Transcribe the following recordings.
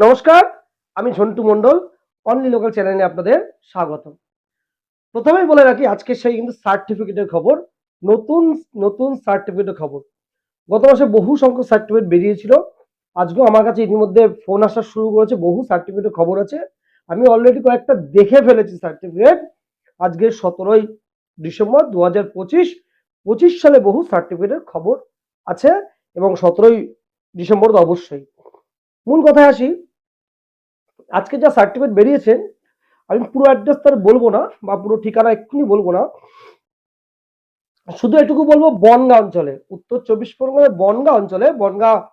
নমস্কার, আমি ঝন্টু মণ্ডল only local চ্যানেলে আপনাদের স্বাগত প্রথমেই বলে রাখি, আজকে সেই কিন্তু সার্টিফিকেটের খবর, নতুন নতুন সার্টিফিকেটের খবর। গত মাসে বহু সংখ্যক সার্টিফিকেট বেরিয়েছিল। আজকেও আমার কাছে ইতিমধ্যে ফোন আসা শুরু করেছে, বহু সার্টিফিকেটের খবর আছে। আমি অলরেডি কয়েকটা দেখে ফেলেছি সার্টিফিকেট আজকে সতেরোই ডিসেম্বর দু হাজার পঁচিশ পঁচিশ সালে বহু সার্টিফিকেটের খবর আছে এবং সতেরোই ডিসেম্বর তো অবশ্যই। মূল কথায় আসি আজকে যা সার্টিফিকেট বেরিয়েছে, আমি পুরো অ্যাড্রেস তার বলব না, বা পুরো ঠিকানা এক্ষুনি বলব না। শুধু এটুকু বলব, বনগা অঞ্চলে, উত্তর চব্বিশ পরগনার বনগা অঞ্চলে, Bongaon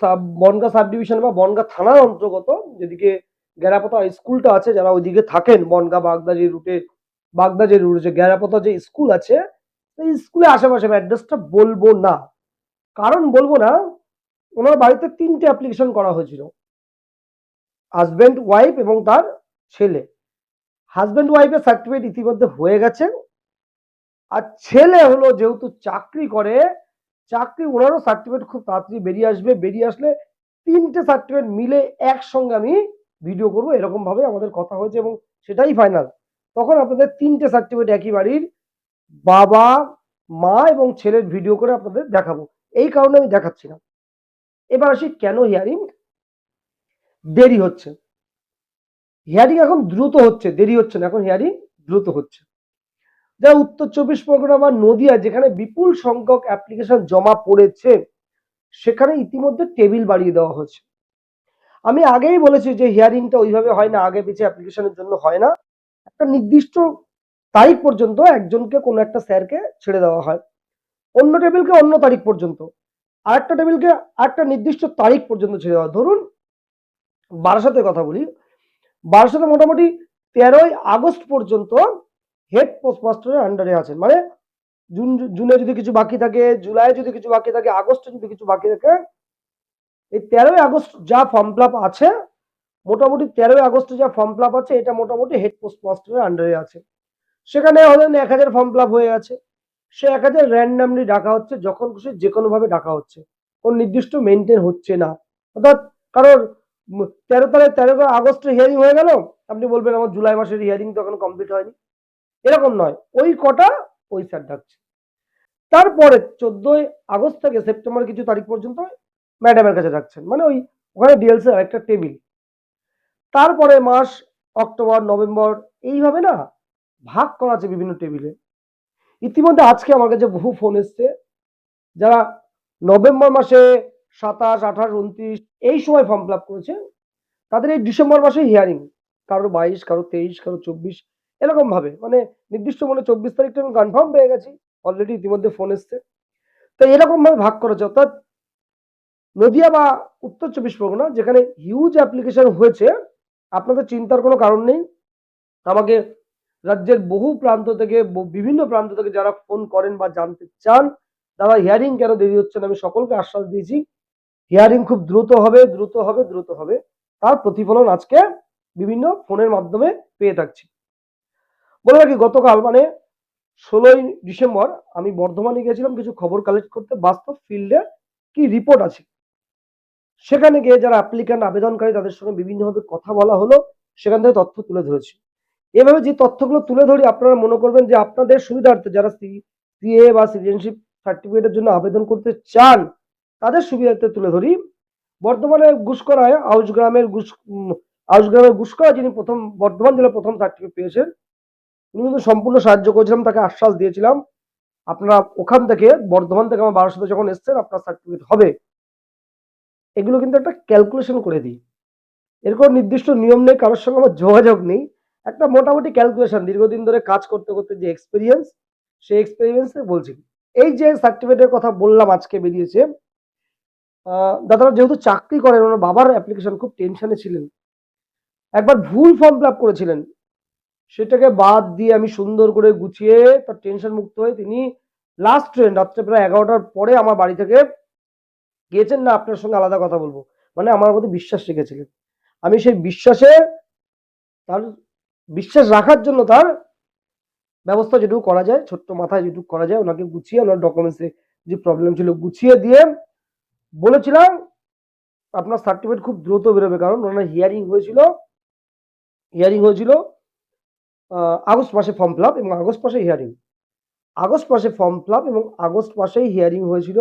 sub- Bongaon sub division বা বনগা থানার অন্তর্গত, যেদিকে গ্যারাপতা স্কুলটা আছে, যারা ওইদিকে থাকেন, বনগা বাগদা যে রুটে বাগদা যে রুটে যে গ্যারাপতা যে স্কুল আছে এই স্কুলের আশেপাশে অ্যাড্রেসটা বলব না। কারণ বলব না, ওনার বাড়িতে তিনটে অ্যাপ্লিকেশন করা হয়েছিল। হাজব্যান্ড ওয়াইফ এবং তার ছেলে। হাজব্যান্ড ওয়াইফের সার্টিফিকেট ইতিমধ্যে হয়ে গেছে। আর ছেলে হলো যেহেতু চাকরি করে, চাকরি ওনারও সার্টিফিকেট খুব তাড়াতাড়ি বেরিয়ে আসবে। বেরিয়ে আসলে তিনটে সার্টিফিকেট মিলে একসঙ্গে আমি ভিডিও করব। এরকম ভাবে আমাদের কথা হয়েছে এবং সেটাই ফাইনাল তখন আপনাদের তিনটে সার্টিফিকেট একই বাড়ির। বাবা, মা এবং ছেলের ভিডিও করে আপনাদের দেখাবো। এই কারণে আমি দেখাচ্ছি না। এবার আসি কেন হিয়ারিং দেরি হচ্ছে। হিয়ারিং এখন দ্রুত হচ্ছে, দেরি হচ্ছে না, এখন হিয়ারিং দ্রুত হচ্ছে। যা উত্তর চব্বিশ পরগনা বা নদিয়া, যেখানে বিপুল সংখ্যক অ্যাপ্লিকেশন জমা পড়েছে, সেখানে ইতিমধ্যে টেবিল বাড়িয়ে দেওয়া হয়েছে আমি আগেই বলেছি যে হিয়ারিংটা ওইভাবে হয় না, আগে পিছিয়ে অ্যাপ্লিকেশনের জন্য হয় না। একটা নির্দিষ্ট তারিখ পর্যন্ত একজনকে কোনো একটা স্যারকে ছেড়ে দেওয়া হয়। অন্য টেবিলকে অন্য তারিখ পর্যন্ত। আরেকটা টেবিলকে আরেকটা নির্দিষ্ট তারিখ পর্যন্ত ছেড়ে দেওয়া ধরুন বারাসাতের কথা বলি। বারাসাতে মোটামুটি তেরোই আগস্ট পর্যন্ত হেড পোস্টমাস্টারের আন্ডারে আছেন। মানে জুন, জুনে যদি কিছু বাকি থাকে, জুলাই যদি কিছু বাকি থাকে, আগস্টে যদি কিছু বাকি থাকে, এই তেরোই আগস্ট যা ফর্ম ফিল আছে, মোটামুটি তেরোই আগস্টে যা ফর্ম ফিল আছে, এটা মোটামুটি হেড পোস্টমাস্টারের আন্ডারে আছে। সেখানে হলেন এক হাজার ফর্ম ফিল হয়ে আছে সে এক হাজার র্যান্ডামলি ডাকা হচ্ছে, যখন খুশি যে কোনো ভাবে ডাকা হচ্ছে। কোন নির্দিষ্ট মেনটেন হচ্ছে না। অর্থাৎ কারোর তেরো তারিখ তেরো আগস্টে হিয়ারিং হয়ে গেল। আপনি বলবেন আমার জুলাই মাসের হিয়ারিং তো এখনও কমপ্লিট হয়নি। এরকম নয়, ওই কটা ওই স্যার ডাকছে। তারপরে চোদ্দই আগস্ট থেকে সেপ্টেম্বর কিছু তারিখ পর্যন্ত ম্যাডামের কাছে ডাকছেন। মানে ওই ওখানে ডিএলসি একটা টেবিল তারপরে মাস অক্টোবর, নভেম্বর, এইভাবে না ভাগ করা আছে বিভিন্ন টেবিলে ইতিমধ্যে আজকে আমার কাছে বহু ফোন এসছে। যারা নভেম্বর মাসে সাতাশ, আঠাশ, উনত্রিশ, এই সময় ফর্ম ফিল আপ করেছে। তাদের এই ডিসেম্বর মাসে হিয়ারিং কারও বাইশ কারও তেইশ কারও চব্বিশ, এরকম ভাবে। মানে নির্দিষ্ট মনে চব্বিশ তারিখটা আমি কনফার্ম পেয়ে গেছি। অলরেডি ইতিমধ্যে ফোন এসছে। তো এরকম ভাবে ভাগ করেছে অর্থাৎ নদিয়া বা উত্তর চব্বিশ পরগনা, যেখানে হিউজ অ্যাপ্লিকেশন হয়েছে, আপনাদের চিন্তার কোনো কারণ নেই। আমাকে রাজ্যের বহু প্রান্ত থেকে বিভিন্ন প্রান্ত থেকে যারা ফোন করেন বা জানতে চান, তারা হিয়ারিং কেন দেরি হচ্ছে না, আমি সকলকে আশ্বাস দিয়েছি। হিয়ারিং খুব দ্রুত হবে দ্রুত হবে দ্রুত হবে। তার প্রতিফলন আজকে বিভিন্ন ফোনের মাধ্যমে পেয়ে থাকছি। বলে রাখি, গতকাল মানে ষোলোই ডিসেম্বর আমি বর্ধমানে গিয়েছিলাম, কিছু খবর কালেক্ট করতে। বাস্তব ফিল্ডে কি রিপোর্ট আছে? সেখানে গিয়ে যারা অ্যাপ্লিক্যান্ট আবেদনকারী, তাদের সঙ্গে বিভিন্নভাবে কথা বলা হলো। সেখান থেকে তথ্য তুলে ধরেছি। এভাবে যে তথ্যগুলো তুলে ধরি, আপনারা মনে করবেন যে আপনাদের সুবিধার্থে যারা সিএ বা সিটিজেনশিপ সার্টিফিকেটের জন্য আবেদন করতে চান তাদের সুবিধার্থে তুলে ধরি। বর্তমানে গুসকরায় আউশ গ্রামের গুস আউশ গ্রামের গুসকরা যিনি প্রথম বর্ধমান জেলার প্রথম সার্টিফিকেট পেয়েছেন, উনি কিন্তু সম্পূর্ণ সাহায্য করেছিলাম, তাকে আশ্বাস দিয়েছিলাম, আপনারা ওখান থেকে, বর্ধমান থেকে আমার বারোশোতে যখন এসছেন, আপনার সার্টিফিকেট হবে। এগুলো কিন্তু একটা ক্যালকুলেশন করে দিই। এর কোনো নির্দিষ্ট নিয়ম নেই, কারোর সঙ্গে আমার যোগাযোগ নেই। একটা মোটামুটি ক্যালকুলেশন, দীর্ঘদিন ধরে কাজ করতে করতে যে এক্সপিরিয়েন্স সেই এক্সপিরিয়েন্সে বলছি। এই যে সার্টিফিকেটের কথা বললাম, আজকে বেরিয়েছে দাদারা যেহেতু চাকরি করেন, ওনার বাবার অ্যাপ্লিকেশন খুব টেনশনে ছিলেন। একবার ভুল ফর্ম ফিল করেছিলেন। সেটাকে বাদ দিয়ে আমি সুন্দর করে গুছিয়ে তার টেনশন মুক্ত হয়ে তিনি লাস্ট ট্রেন রাত্রে প্রায় এগারোটার পরে আমার বাড়ি থেকে গিয়েছেন না, আপনার সঙ্গে আলাদা কথা বলব। মানে আমার মধ্যে বিশ্বাস রেখেছিলেন। আমি সেই বিশ্বাসে তার বিশ্বাস রাখার জন্য তার ব্যবস্থা যেটুকু করা যায়, ছোট্ট মাথায় যেটুকু করা যায়, ওনাকে গুছিয়ে, ওনার ডকুমেন্টসে যে প্রবলেম ছিল গুছিয়ে দিয়ে বলেছিলাম, আপনার সার্টিফিকেট খুব দ্রুত বেরোবে, কারণ ওনার হিয়ারিং হয়েছিল হিয়ারিং হয়েছিল আগস্ট মাসে ফর্ম ফিল এবং আগস্ট মাসে হিয়ারিং আগস্ট মাসে ফর্ম ফিল এবং আগস্ট মাসেই হিয়ারিং হয়েছিল।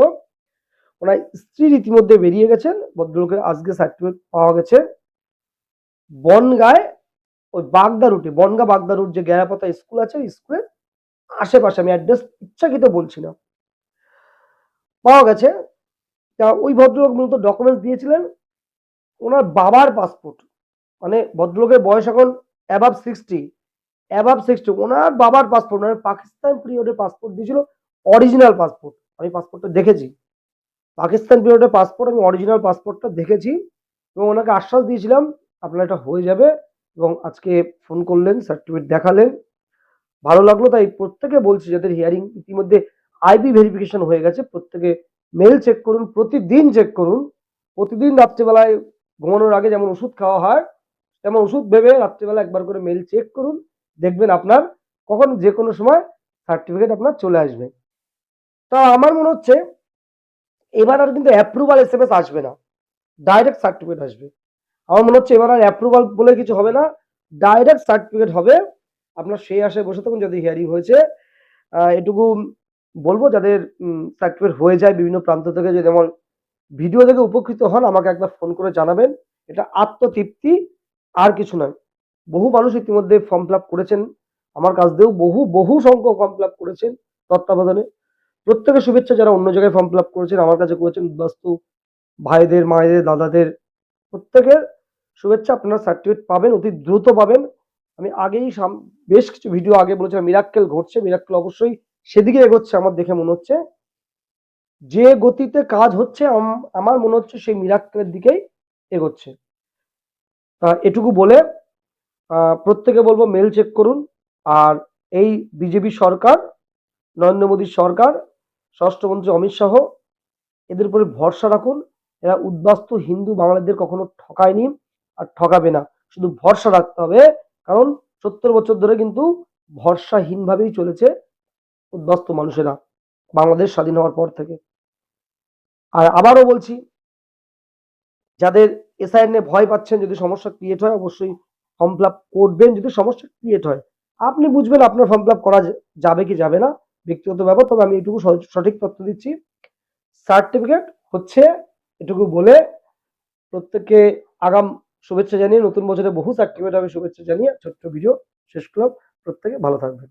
ওনার স্ত্রী ইতিমধ্যে বেরিয়ে গেছেন, ভদ্রলোকের আজকে সার্টিফিকেট পাওয়া গেছে। বনগায়, ওই বাগদা রুটে বনগা বাগদা রুট যে গেরাপাতা স্কুল আছে স্কুলের আশেপাশে, আমি অ্যাড্রেস ইচ্ছাকৃত বলছি না। পাওয়া গেছে তা ওই ভদ্রলোক মূলত ডকুমেন্টস দিয়েছিলেন। ওনার বাবার পাসপোর্ট মানে ভদ্রলোকের বয়স এখন অ্যাবাভ সিক্সটি অ্যাবাভ সিক্সটি ওনার বাবার পাসপোর্ট ওনার পাকিস্তান পিরিয়ডের পাসপোর্ট দিয়েছিল অরিজিনাল পাসপোর্ট আমি পাসপোর্টটা দেখেছি। পাকিস্তান পিরিয়ডের পাসপোর্ট আমি অরিজিনাল পাসপোর্টটা দেখেছি এবং ওনাকে আশ্বাস দিয়েছিলাম, আপনার এটা হয়ে যাবে এবং আজকে ফোন করলেন সার্টিফিকেট দেখালেন। ভালো লাগল, তাই প্রত্যেকে বলছি, যাদের হিয়ারিং ইতিমধ্যে আইবি ভেরিফিকেশন হয়ে গেছে, প্রত্যেকে মেল চেক করুন, প্রতিদিন চেক করুন। প্রতিদিন রাত্রিবেলায় ঘুমানোর আগে যেমন ওষুধ খাওয়া হয়, তেমন ওষুধ ভেবে রাত্রিবেলা একবার করে মেল চেক করুন। দেখবেন আপনার কখন যে কোনো সময় সার্টিফিকেট আপনার চলে আসবে। তা আমার মনে হচ্ছে এবার আর কিন্তু অ্যাপ্রুভাল এস এম এস আসবে না। ডাইরেক্ট সার্টিফিকেট আসবে। আমার মনে হচ্ছে এবার আর অ্যাপ্রুভাল বলে কিছু হবে না। ডাইরেক্ট সার্টিফিকেট হবে। আপনার সেই আশায় বসে থাকুন যাদের হিয়ারিং হয়েছে। এটুকু বলব যাদের সার্টিফিকেট হয়ে যায় বিভিন্ন প্রান্ত থেকে যদি আমার ভিডিও থেকে উপকৃত হন, আমাকে একবার ফোন করে জানাবেন। এটা আত্মতৃপ্তি, আর কিছু নয়। বহু মানুষ ইতিমধ্যে ফর্ম ফিল করেছেন। আমার কাছ দিয়েও বহু বহু সংখ্যক ফর্ম ফিল করেছেন তত্ত্বাবধানে। প্রত্যেকের শুভেচ্ছা যারা অন্য জায়গায় ফর্ম ফিল করেছেন, আমার কাছে করেছেন বাস্তু ভাইদের, মায়েদের, দাদাদের। প্রত্যেকের শুভেচ্ছা আপনারা সার্টিফিকেট পাবেন, অতি দ্রুত পাবেন। আমি আগেই বেশ কিছু ভিডিও আগে বলেছিলাম মিরাক্কেল ঘটছে। মিরাক্কেল অবশ্যই সেদিকে এগোচ্ছে আমার দেখে মনে হচ্ছে। যে গতিতে কাজ হচ্ছে, আম- আমার মনে হচ্ছে সেই মিরাক্কেলের দিকেই এগোচ্ছে। এটুকু বলে প্রত্যেকে বলব মেল চেক করুন। আর এই বিজেপি সরকার, নরেন্দ্র মোদীর সরকার স্বরাষ্ট্রমন্ত্রী অমিত শাহ, এদের উপরে ভরসা রাখুন। এরা উদ্বাস্তু হিন্দু বাঙালিদের কখনো ঠকায়নি আর ঠকাবে না। শুধু ভরসা রাখতে হবে, কারণ সত্তর বছর ধরে কিন্তু ভরসাহীনভাবেই চলেছে। উদ্বাস্তু মানুষেরা বাংলাদেশ স্বাধীন হওয়ার পর থেকে। আর আবারও বলছি, যাদের এসআইএন নিয়ে ভয় পাচ্ছেন যদি সমস্যা ক্রিয়েট হয়, অবশ্যই ফর্ম ফিল করবেন যদি সমস্যা ক্রিয়েট হয়। আপনি বুঝবেন আপনার ফর্ম ফিল করা যাবে কি যাবে না। ব্যক্তিগত ব্যাপার, তবে আমি এটুকু সঠিক তথ্য দিচ্ছি। সার্টিফিকেট হচ্ছে, এটুকু বলে প্রত্যেককে আগাম শুভেচ্ছা জানিয়ে, নতুন বছরে বহু সার্টিফিকেট আমি শুভেচ্ছা জানিয়ে ছোট্ট ভিডিও শেষ করলাম। প্রত্যেকে ভালো থাকবেন।